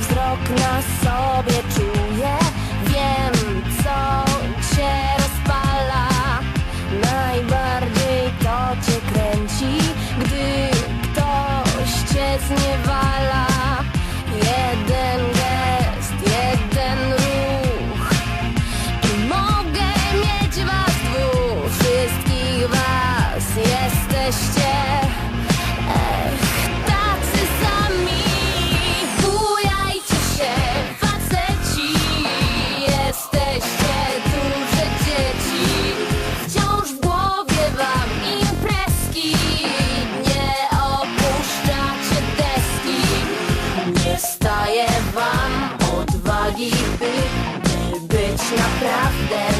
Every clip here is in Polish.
Wzrok na sobie czuję. Wiem, co cię rozpala. Najbardziej to cię kręci Gdy ktoś cię zniewala. Jeden gest, jeden ruch. I mogę mieć was dwóch. Wszystkich was jesteście. przestaje wam odwagi, by, by być naprawdę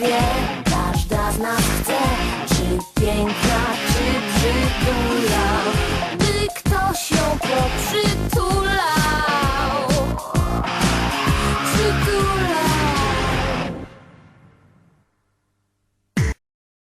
Yeah.